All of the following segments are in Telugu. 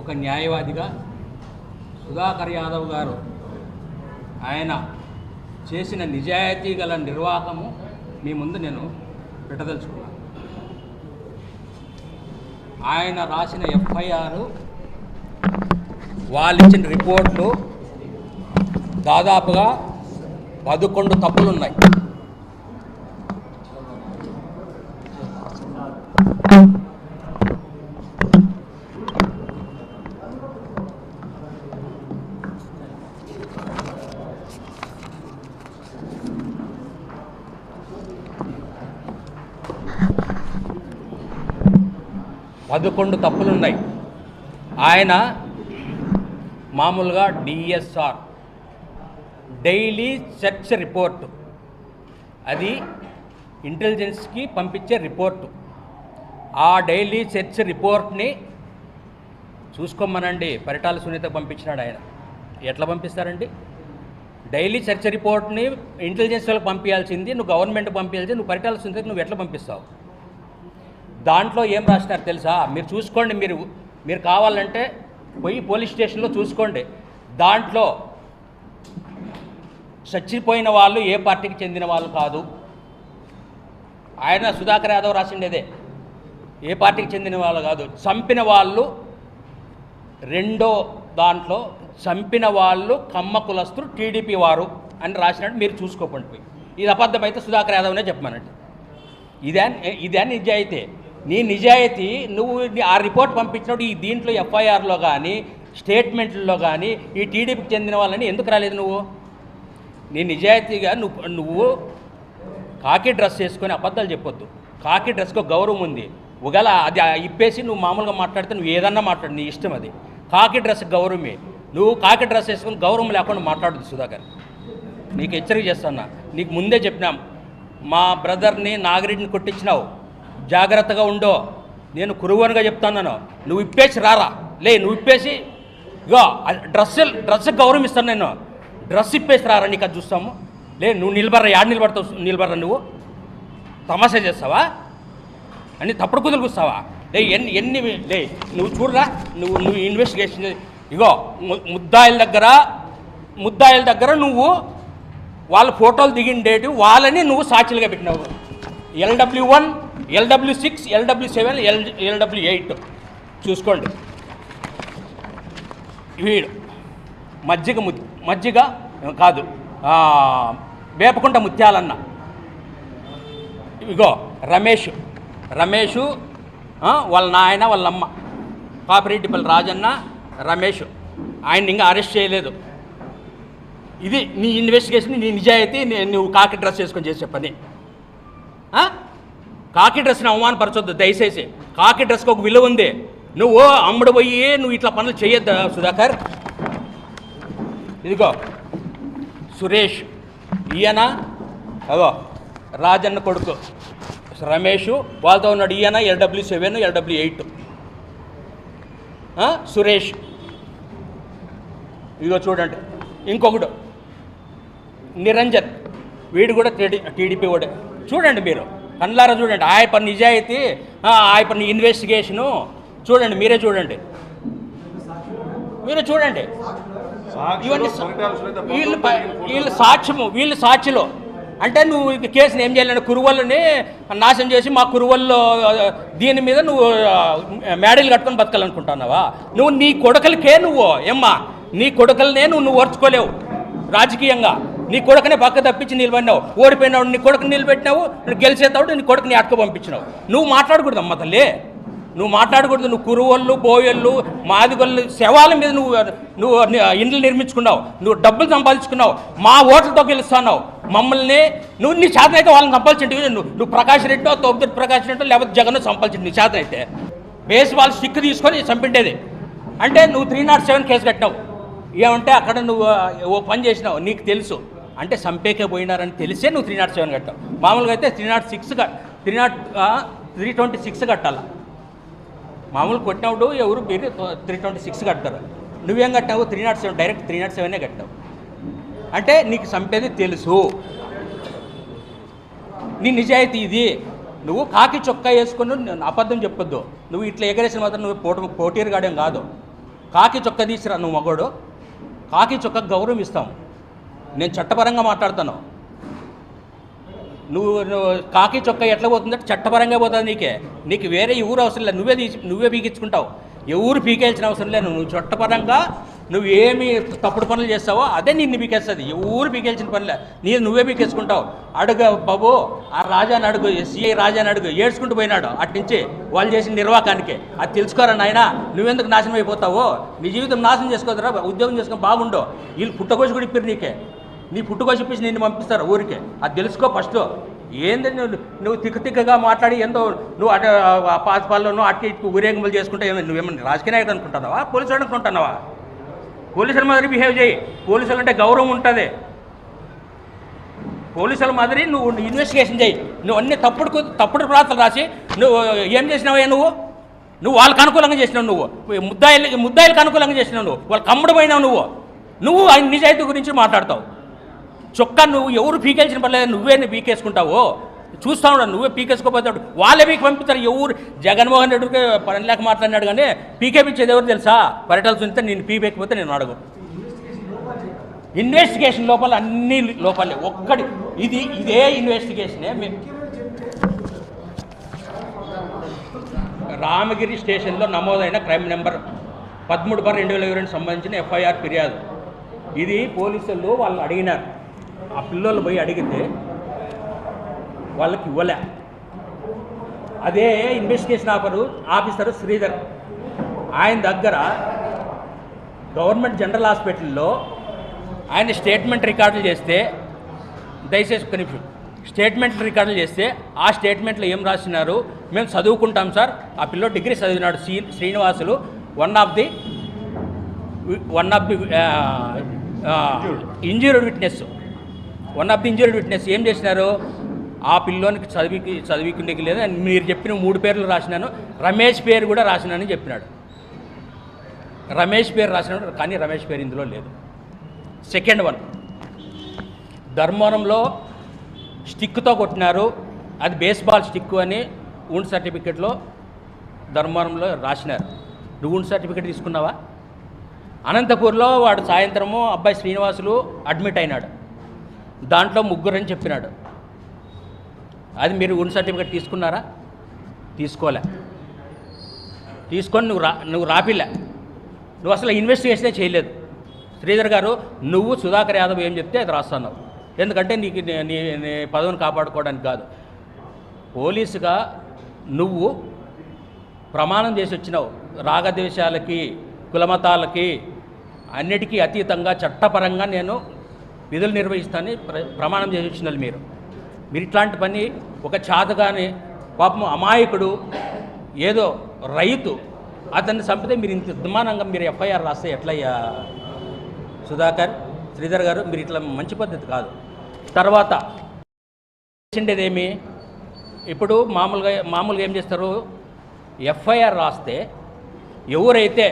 ఒక న్యాయవాదిగా సుధాకర్ యాదవ్ గారు ఆయన చేసిన నిజాయితీ గల నిర్వాహము మీ ముందు నేను పెట్టదలుచుకున్నాను. ఆయన రాసిన ఎఫ్ఐఆర్ వాళ్ళు ఇచ్చిన రిపోర్ట్లు దాదాపుగా పదకొండు తప్పులు ఉన్నాయి పదకొండు తప్పులు ఉన్నాయి ఆయన మామూలుగా డిఎస్ఆర్ డైలీ సెర్చ్ రిపోర్టు. అది ఇంటెలిజెన్స్కి పంపించే రిపోర్టు. ఆ డైలీ సెర్చ్ రిపోర్ట్ని చూసుకోమనండి. పరిటాల సునీత పంపించినాడు ఆయన. ఎట్లా పంపిస్తారండి? డైలీ సెర్చ్ రిపోర్ట్ని ఇంటెలిజెన్స్ వాళ్ళకి పంపించాల్సింది నువ్వు గవర్నమెంట్ పంపించాల్సింది నువ్వు పరిటాల సునీతకి నువ్వు ఎట్లా పంపిస్తావు? దాంట్లో ఏం రాసినారు తెలుసా? మీరు చూసుకోండి మీరు మీరు కావాలంటే పోయి పోలీస్ స్టేషన్లో చూసుకోండి. దాంట్లో చచ్చిపోయిన వాళ్ళు ఏ పార్టీకి చెందిన వాళ్ళు కాదు. ఆయన సుధాకర్ యాదవ్ రాసిండేదే. ఏ పార్టీకి చెందిన వాళ్ళు కాదు. చంపిన వాళ్ళు రెండో దాంట్లో చంపిన వాళ్ళు కమ్మ కులస్తులు టీడీపీ వారు అని రాసినట్టు మీరు చూసుకోకుండా పోయి. ఇది అబద్ధమైతే సుధాకర్ యాదవ్నే చెప్పమనండి. ఇదే ఇదే నిజాయితీ. నీ నిజాయితీ నువ్వు నీ- ఆ రిపోర్ట్ పంపించినప్పుడు ఈ దీంట్లో ఎఫ్ఐఆర్లో కానీ స్టేట్మెంట్లో కానీ ఈ టీడీపీకి చెందిన వాళ్ళని ఎందుకు రాలేదు నువ్వు? నీ నిజాయితీగా నువ్వు నువ్వు కాకి డ్రెస్ వేసుకొని అబద్ధాలు చెప్పొద్దు. కాకి డ్రెస్కు గౌరవం ఉంది. ఒకవేళ అది ఇప్పేసి నువ్వు మామూలుగా మాట్లాడితే నువ్వు ఏదన్నా మాట్లాడు నీ ఇష్టం అది. కాకి డ్రెస్ గౌరవమే. నువ్వు కాకి డ్రెస్ వేసుకొని గౌరవం లేకుండా మాట్లాడదు సుధాకర్. నీకు హెచ్చరిక చేస్తున్నా. నీకు ముందే చెప్పినాం. మా బ్రదర్ని నాగరెడ్డిని కొట్టించినావు. జాగ్రత్తగా ఉండో. నేను కురువనుగా చెప్తాను నువ్వు ఇప్పేసి రారా. లే నువ్వు ఇప్పేసి ఇగో డ్రెస్ డ్రెస్ గౌరవం ఇస్తాను నేను. డ్రెస్ ఇప్పేసి రారా నీకు అది చూస్తాము. లే నువ్వు నిలబడరా యాడ నిలబడతావు నిలబడరా నువ్వు? తమాషా చేస్తావా? అన్ని తప్పుడు కుదులు కూస్తావా లే ఎన్ని ఎన్ని లే నువ్వు చూడరా నువ్వు నువ్వు ఇన్వెస్టిగేషన్ ఇగో ముద్దాయిల దగ్గర ముద్దాయిల దగ్గర నువ్వు వాళ్ళ ఫోటోలు దిగిండేటి వాళ్ళని నువ్వు సాక్షులుగా పెట్టినావు. LW one LW six LW seven L LW eight. చూసుకోండి. వీడు మజ్జిగ ము మజ్జిగ కాదు వేపకుంట ముత్యాలన్న. ఇగో రమేష్. రమేష్ వాళ్ళ నాయన వాళ్ళ అమ్మ. రాజన్న రమేష్. ఆయన ఇంకా అరెస్ట్ చేయలేదు. ఇది నీ ఇన్వెస్టిగేషన్ నీ నిజాయితీ నువ్వు కాకి డ్రెస్ వేసుకొని చేసే పని. కాకి డ్రెస్ని అవమానపరచొద్దు దయచేసి. కాకి డ్రెస్కి ఒక విలువ ఉంది. నువ్వు అమ్ముడు పోయి నువ్వు ఇట్లా పనులు చేయొద్దు సుధాకర్? ఇదిగో. సురేష్ ఈయన అగో రాజన్న కొడుకు. రమేష్ వాళ్ళతో ఉన్నాడు ఈయన LW seven LW eight. Suresh. ఇదిగో చూడండి. ఇంకొకడు. నిరంజన్. వీడు కూడా టీడీ టీడీపీ వాడే. చూడండి మీరు. కళ్ళారా చూడండి. ఆయన పని నిజాయితీ ఆ, పని ఇన్వెస్టిగేషను చూడంండి మీరే చూడండి. మీరే చూడండి. ఇవన్నీ వీళ్ళు వీళ్ళు సాక్ష్యము వీళ్ళు సాక్షులు. అంటే నువ్వు కేసుని ఏం చేయాలంటే కురువల్ని నాశనం చేసి మా కురువల్లో ఆ, దీని మీద నువ్వు ఆ, మేడలు కట్టుకొని బతకాలనుకుంటున్నావా? నువ్వు నీ కొడుకలకే నువ్వు ఏమ్మా? నీ కొడుకలనే నువ్వు నువ్వు ఓర్చుకోలేవు రాజకీయంగా. నీ కొడుకునే పక్క తప్పించి నిలబడినావు. ఓడిపోయినావు నీ కొడుకుని నిలబెట్టినావు నువ్వు నీ కొడుకుని అట్టుకు పంపించినావు నువ్వు మాట్లాడకూడదు అమ్మ తల్లి. నువ్వు మాట్లాడకూడదు నువ్వు కురువళ్ళు బోయళ్ళు మాదిగొళ్ళు శవాల మీద నువ్వు నువ్వు ఇండ్లు నిర్మించుకున్నావు. నువ్వు డబ్బులు సంపాదించుకున్నావు. మా ఓట్లతో గెలుస్తున్నావు. మమ్మల్ని నువ్వు నీ చేతన అయితే వాళ్ళని సంపాదించండి. నువ్వు నువ్వు ప్రకాష్ రెడ్డో తోపుదొడ్డి ప్రకాష్ రెడ్డో లేకపోతే జగన్ సంపాదించండి. నీ చేతన అయితే బేస్ వాళ్ళు స్టిక్ తీసుకొని చంపిండేది. అంటే నువ్వు త్రీ నాట్ సెవెన్ కేసు కట్టినావు. ఏమంటే అక్కడ నువ్వు ఓ పని చేసినావు. నీకు తెలుసు. అంటే చంపేకే పోయినారని తెలిసే నువ్వు త్రీ నాట్ సెవెన్ కట్టావు. మామూలుగా అయితే three nought six three nought three twenty six కట్టాలా. మామూలు కొట్టినప్పుడు ఎవరు మీరు త్రీ ట్వంటీ సిక్స్ కడతారు. నువ్వేం కట్టావు? Three nought seven direct three nought సెవెనే కట్టావు. అంటే నీకు చంపేది తెలుసు. నీ నిజాయితీ ఇది. నువ్వు కాకి చొక్కా వేసుకుని అబద్ధం చెప్పొద్దు. నువ్వు ఇట్లా ఎగరేసిన మాత్రం నువ్వు పోటీ పోటీరు కాడేం కాదు. కాకి చొక్క తీసిరా నువ్వు మగోడు. కాకి చొక్క గౌరవం ఇస్తాం. నేను చట్టపరంగా మాట్లాడుతాను. నువ్వు నువ్వు కాకి చొక్క ఎట్లా పోతుందంటే చట్టపరంగా పోతుంది నీకే. నీకు వేరే ఊరు అవసరం లేదు. నువ్వే తీసి నువ్వే పీకించుకుంటావు. ఎవరు పీకేయాల్సిన అవసరం లేదు. నువ్వు చట్టపరంగా నువ్వు ఏమి తప్పుడు పనులు చేస్తావో అదే నిన్ను పీకేస్తుంది. ఎవరు పీకేల్సిన పనిలే నీ నువ్వే పీకేసుకుంటావు. అడుగు బాబు ఆ రాజాని అడుగు సిఐ రాజాని అడుగు ఏడ్చుకుంటూ పోయినాడు అటు నుంచి వాళ్ళు చేసిన నిర్వాకానికి. అది తెలుసుకోరా నాయన? నువ్వెందుకు నాశనం అయిపోతావో? నీ జీవితం నాశనం చేసుకోదురా ఉద్యోగం చేసుకుని బాగుండవు వీళ్ళు పుట్టకోసి కూడా ఇప్పారు నీకే. నీ పుట్టుకో చెప్పేసి నిన్ను పంపిస్తారు ఊరికే. అది తెలుసుకో ఫస్ట్ ఏందని నువ్వు నువ్వు తిక్క తిక్కగా మాట్లాడి ఏందో నువ్వు అటు పాతపాల్లోనూ పాత అటు ఇటు ఊరేగింపులు చేసుకుంటే ఏమో నువ్వేమన్నా రాజకీయ నాయకుడు అనుకుంటున్నావా? పోలీసు అనుకుంటున్నావా? పోలీసుల మాదిరి బిహేవ్ చేయి. పోలీసులు అంటే గౌరవం ఉంటుంది. పోలీసుల మాదిరి నువ్వు ఇన్వెస్టిగేషన్ చేయి. నువ్వు అన్ని తప్పుడు తప్పుడు ప్రాతలు రాసి నువ్వు ఏం చేసినావే నువ్వు? నువ్వు వాళ్ళకి అనుకూలంగా చేసినావు నువ్వు. ముద్దాయిలు ముద్దాయిలకు అనుకూలంగా చేసినావు నువ్వు. వాళ్ళకి కమ్ముడు పోయినావు నువ్వు. నువ్వు ఆయన నిజాయితీ గురించి మాట్లాడతావు. చొక్కా నువ్వు ఎవరు పీకేల్చిన పర్లేదు నువ్వే పీకేసుకుంటావో? చూస్తా ఉన్నాడు నువ్వే పీకేసుకోపోతాడు వాళ్ళే మీకు పంపిస్తారు. ఎవరు? జగన్మోహన్ రెడ్డికి పని లేక మాట్లాడినాడు కానీ పీకేపించేది ఎవరు తెలుసా? పర్యటన చూస్తే నేను పీకేకపోతే నేను అడగు ఇన్వెస్టిగేషన్ లోపల అన్ని లోపలే. ఒక్కటి. ఇది ఇదే ఇన్వెస్టిగేషనే రామగిరి స్టేషన్లో నమోదైన క్రైమ్ నెంబర్ పదమూడు బార్ రెండు వేల ఇరవై సంబంధించిన ఎఫ్ఐఆర్ ఫిర్యాదు. ఇది పోలీసులు వాళ్ళు అడిగినారు. ఆ పిల్లలు పోయి అడిగితే వాళ్ళకి ఇవ్వలే. అదే ఇన్వెస్టిగేషన్ ఆఫరు ఆఫీసర్ శ్రీధర్ ఆయన దగ్గర గవర్నమెంట్ జనరల్ హాస్పిటల్లో ఆయన స్టేట్మెంట్ రికార్డులు చేస్తే దయచేసి నిమిషం స్టేట్మెంట్ రికార్డులు చేస్తే ఆ స్టేట్మెంట్లో ఏం రాసినారు? మేము చదువుకుంటాం సార్. ఆ పిల్లోడు degree చదివినాడు Shri Srinivasulu. One of the one of the injured witness one of the injured witness ఏం చేసినారు? ఆ పిల్లోనికి చదివికి చదివికుండేకి లేదు. అని మీరు చెప్పిన మూడు పేర్లు రాసినాను. రమేష్ పేరు కూడా రాసినానని చెప్పినాడు. రమేష్ పేరు రాసినాడు కానీ రమేష్ పేరు ఇందులో లేదు. Second one. ధర్మవరంలో స్టిక్తో కొట్టినారు. అది బేస్బాల్ స్టిక్ అని ఊండ్ సర్టిఫికెట్లో ధర్మవరంలో రాసినారు. నువ్వు ఊండ్ సర్టిఫికెట్ తీసుకున్నావా? అనంతపూర్లో వాడు సాయంత్రము అబ్బాయి శ్రీనివాసులు అడ్మిట్ అయినాడు. దాంట్లో ముగ్గురని చెప్పినాడు. అది మీరు ఉన్న సర్టిఫికేట్ తీసుకున్నారా? తీసుకోలే. తీసుకొని నువ్వు రా నువ్వు రాపిలే. నువ్వు అసలు ఇన్వెస్టిగేషనే చేయలేదు. శ్రీధర్ గారు నువ్వు సుధాకర్ యాదవ్ ఏం చెప్తే అది రాస్తున్నావు. ఎందుకంటే నీకు నీ- నీ నీ పదవిని కాపాడుకోవడానికి కాదు. పోలీసుగా నువ్వు ప్రమాణం చేసి వచ్చినావు. రాగద్వేషాలకి కులమతాలకి అన్నిటికీ అతీతంగా చట్టపరంగా నేను విధులు నిర్వహిస్తానని ప్ర ప్రమాణం చేసి వచ్చిన మీరు. మీరు ఇట్లాంటి పని ఒక చాతగాని పాపం అమాయకుడు ఏదో రైతు అతన్ని చంపితే మీరు ఇంత దుమానంగా మీరు ఎఫ్ఐఆర్ రాస్తే ఎట్లయ్యా? సుధాకర్ శ్రీధర్ గారు మీరు ఇట్లా మంచి పద్ధతి కాదు. తర్వాత చేసిండేదేమి? ఇప్పుడు మామూలుగా మామూలుగా ఏం చేస్తారు? ఎఫ్ఐఆర్ రాస్తే ఎవరైతే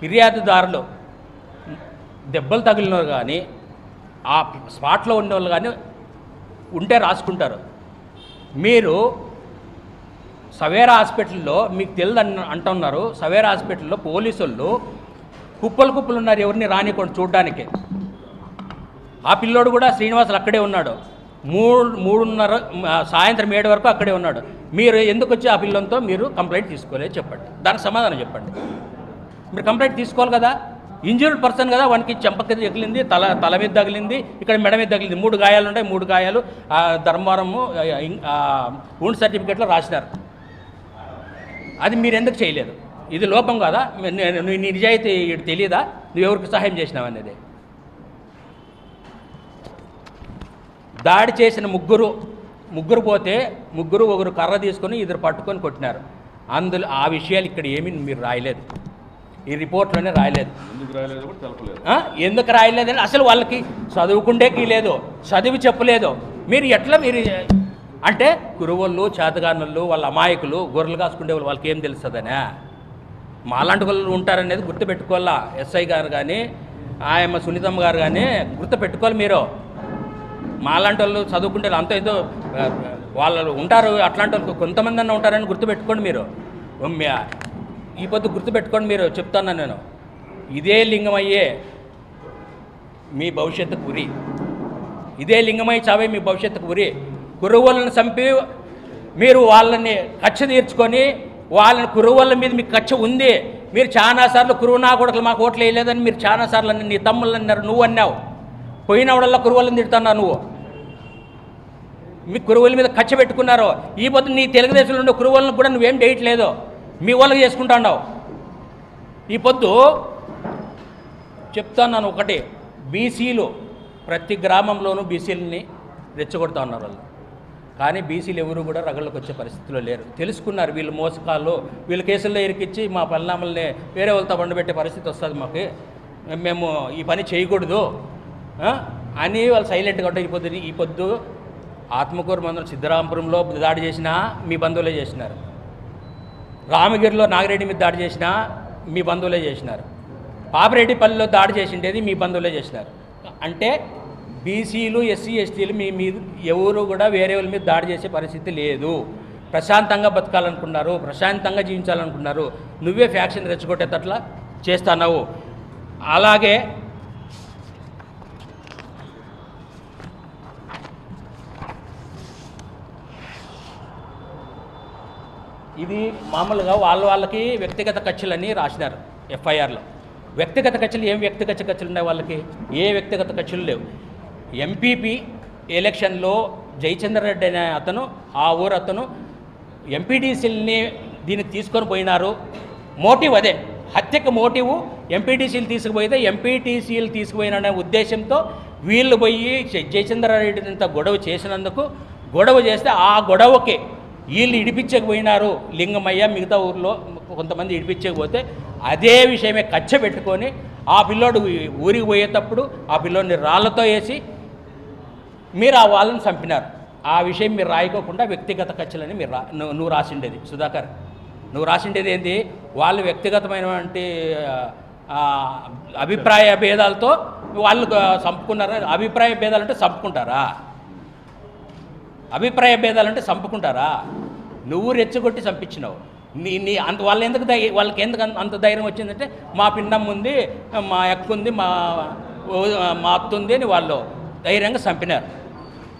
ఫిర్యాదుదారులు దెబ్బలు తగిలినవారు కానీ ఆ స్పాట్లో ఉండేవాళ్ళు కానీ ఉంటే రాసుకుంటారు. మీరు సవేరా హాస్పిటల్లో మీకు తెలియదు అన్న అంటున్నారు. సవేరా హాస్పిటల్లో పోలీసు వాళ్ళు కుప్పలు కుప్పలు ఉన్నారు ఎవరిని రానికుండా చూడడానికి. ఆ పిల్లోడు కూడా శ్రీనివాసులు అక్కడే ఉన్నాడు. మూడు మూడున్నర సాయంత్రం ఏడు వరకు అక్కడే ఉన్నాడు. మీరు ఎందుకు వచ్చి ఆ పిల్లలతో మీరు కంప్లైంట్ తీసుకోలేదు చెప్పండి. దానికి సమాధానం చెప్పండి. మీరు కంప్లైంట్ తీసుకోవాలి కదా? ఇంజూర్డ్ పర్సన్ కదా వానికి చెంపకి తగిలింది తల తల మీద తగిలింది ఇక్కడ మెడ మీద తగిలింది. మూడు గాయాలు ఉన్నాయి మూడు గాయాలు ధర్మవరము ఆ, ఇం- ఊండ్ సర్టిఫికేట్లో రాసినారు. అది మీరు ఎందుకు చేయలేదు? ఇది లోపం కదా? నీ నీ- నిజాయితీ ఇటు తెలియదా నువ్వు ఎవరికి సహాయం చేసినావు అనేది? దాడి చేసిన ముగ్గురు ముగ్గురు పోతే ముగ్గురు ఒకరు కర్ర తీసుకొని ఇద్దరు పట్టుకొని కొట్టినారు. అందులో ఆ విషయాలు ఇక్కడ ఏమీ మీరు రాయలేదు. ఈ రిపోర్ట్లోనే రాయలేదు. ఎందుకు రాయలేదని అసలు వాళ్ళకి చదువుకుండేకి లేదు చదివి చెప్పలేదు. మీరు ఎట్లా మీరు అంటే కురువోళ్ళు చేతగానులు వాళ్ళ అమాయకులు గొర్రెలు కాసుకుండే వాళ్ళు వాళ్ళకి ఏం తెలుస్తుందనే? మాలాంటి వాళ్ళు ఉంటారనేది గుర్తుపెట్టుకోవాలా? ఎస్ఐ గారు కానీ ఆయమ్మ సునీతమ్మ గారు కానీ గుర్తుపెట్టుకోవాలి మీరు. మాలాంటి వాళ్ళు చదువుకుంటే అంత ఏదో వాళ్ళు ఉంటారు అట్లాంటి వాళ్ళు కొంతమంది అన్న ఉంటారని గుర్తుపెట్టుకోండి మీరు. ఈ పొద్దు గుర్తుపెట్టుకొని మీరు చెప్తాను నేను. ఇదే లింగమయ్యే మీ భవిష్యత్తుకు ఉరి ఇదే లింగమై చావే మీ భవిష్యత్తుకు ఉరి కురువులను చంపి మీరు వాళ్ళని కక్ష తీర్చుకొని వాళ్ళని కురువుల మీద మీకు కక్ష ఉంది. మీరు చాలాసార్లు కురువు నా కొడుకులు మాకు ఓట్లు వేయలేదని మీరు చాలాసార్లు అన్న నీ తమ్ముళ్ళు అన్నారు నువ్వు అన్నావు. పోయినవడల్లా కురువులను తిడుతున్నావు నువ్వు. మీ కురువుల మీద కక్ష పెట్టుకున్నారు. ఈ పొద్దు నీ తెలుగుదేశంలో ఉండే కురువులను కూడా నువ్వేం చేయట్లేదు మీ వాళ్ళకి చేసుకుంటున్నావు ఈ పొద్దు చెప్తాను నన్ను ఒకటి బీసీలు ప్రతి గ్రామంలోనూ బీసీలని రెచ్చగొడతా ఉన్నారు వాళ్ళు. కానీ బీసీలు ఎవరు కూడా రగళ్ళకు వచ్చే పరిస్థితిలో లేరు. తెలుసుకున్నారు వీళ్ళు మోసకాలు వీళ్ళ కేసుల్లో ఇరికిచ్చి మా పరిణామాలని వేరే వాళ్ళతో బండబెట్టే పరిస్థితి వస్తుంది మాకు. మేము ఈ పని చేయకూడదు అని వాళ్ళు సైలెంట్గా ఉంటారు ఈ పొద్దు ఈ పొద్దు ఆత్మకూరు మందరం సిద్ధరామపురంలో దాడి చేసినా మీ బంధువులే చేసినారు. రామగిరిలో నాగిరెడ్డి మీద దాడి చేసినా మీ బంధువులే చేసినారు. పాపిరెడ్డిపల్లిలో దాడి చేసిండేది మీ బంధువులే చేసినారు. అంటే బీసీలు ఎస్సీ ఎస్టీలు మీ మీద ఎవరు కూడా వేరే వాళ్ళ మీద దాడి చేసే పరిస్థితి లేదు. ప్రశాంతంగా బతకాలనుకున్నారు ప్రశాంతంగా జీవించాలనుకున్నారు. నువ్వే ఫ్యాక్షన్ రెచ్చగొట్టేటట్లా చేస్తున్నావు. అలాగే ఇది మామూలుగా వాళ్ళ వాళ్ళకి వ్యక్తిగత ఖర్చులని రాసినారు ఎఫ్ఐఆర్లో. వ్యక్తిగత ఖర్చులు ఏం వ్యక్తిగత ఖర్చులు ఉన్నాయి వాళ్ళకి? ఏ వ్యక్తిగత ఖర్చులు లేవు. ఎంపీపీ ఎలక్షన్లో జయచంద్ర రెడ్డి అనే అతను ఆ ఊరు అతను ఎంపీటీసీలని దీనికి తీసుకొని పోయినారు. మోటివ్ అదే. హత్యకు మోటివ్ ఎంపీటీసీలు తీసుకుపోయితే ఎంపీటీసీలు తీసుకుపోయిననే ఉద్దేశంతో వీళ్ళు పోయి జ- జయచంద్ర గొడవ చేసినందుకు గొడవ చేస్తే ఆ గొడవకి వీళ్ళు ఇడిపించకపోయినారు లింగమయ్య మిగతా ఊర్లో కొంతమంది ఇడిపించకపోతే అదే విషయమే కచ్చ పెట్టుకొని ఆ పిల్లోడు ఊరికి పోయేటప్పుడు ఆ పిల్లోడిని రాళ్ళతో వేసి మీరు ఆ వాళ్ళని చంపినారు. ఆ విషయం మీరు రాయకోకుండా వ్యక్తిగత ఖర్చులని మీరు రా నువ్వు రాసిండేది. సుధాకర్ నువ్వు రాసిండేది ఏంటి వాళ్ళు వ్యక్తిగతమైనటువంటి అభిప్రాయ భేదాలతో వాళ్ళు చంపుకున్నారు? అభిప్రాయ భేదాలు అంటే చంపుకుంటారా? అభిప్రాయ భేదాలు అంటే చంపుకుంటారా? నువ్వు రెచ్చగొట్టి చంపించినావు. నీ నీ అంత వాళ్ళు ఎందుకు ధై- వాళ్ళకి ఎందుకు అంత- అంత ధైర్యం వచ్చిందంటే మా పిండం ఉంది మా అక్క ఉంది మా ఓ- మా అత్త ఉంది అని వాళ్ళు ధైర్యంగా చంపినారు.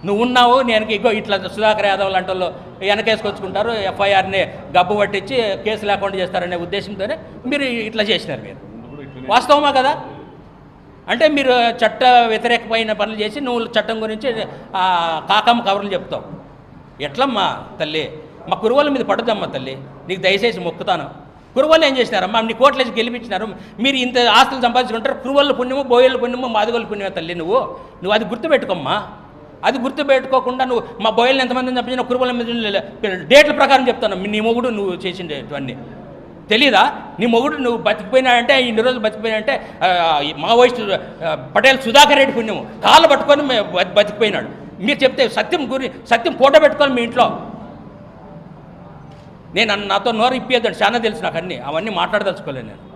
నువ్వు ఉన్నావు నేను ఇగో ఇట్లా సుధాకర్ యాదవ్ లాంటి వాళ్ళు వెనకేసుకొచ్చుకుంటారు ఎఫ్ఐఆర్ని గబ్బు పట్టించి కేసు లేకుండా చేస్తారనే ఉద్దేశంతోనే మీరు ఇట్లా చేసినారు మీరు. వాస్తవమా కదా? అంటే మీరు చట్ట వ్యతిరేకమైన పనులు చేసి నువ్వు చట్టం గురించి కాకమ్మ కబుర్లు చెప్తావు. ఎట్లమ్మా తల్లి? మా కురువల మీద పడదమ్మా తల్లి. నీకు దయచేసి మొక్కుతాను. కురువలు ఏం చేసినారమ్మా? నీ కోట్లేసి గెలిపించినారు. మీరు ఇంత ఆస్తులు సంపాదించుకుంటారు. కురువల పుణ్యము బోయల పుణ్యము మాదిగోల పుణ్యమే తల్లి నువ్వు. నువ్వు అది గుర్తుపెట్టుకోమ్మా. అది గుర్తుపెట్టుకోకుండా నువ్వు మా బోయలు ఎంతమందిని చంపించిన కురువల మీద డేట్ల ప్రకారం చెప్తాను. నీ మొగుడు నువ్వు చేసిండేటివన్నీ. తెలీదా? నీ మొగుడు నువ్వు బతికిపోయినాడంటే ఇన్ని రోజులు బతికిపోయినాడంటే మావోయిస్టు పటేల్ సుధాకర్ రెడ్డి పుణ్యము. కాళ్ళు పట్టుకొని బతికిపోయినాడు. మీరు చెప్తే సత్యం గురి సత్యం ఫోటో పెట్టుకొని మీ ఇంట్లో నేను నాతో నోరు ఇప్పేద్దాడు చాలా తెలుసు నాకు అన్నీ. అవన్నీ మాట్లాడదలుచుకోలేను నేను.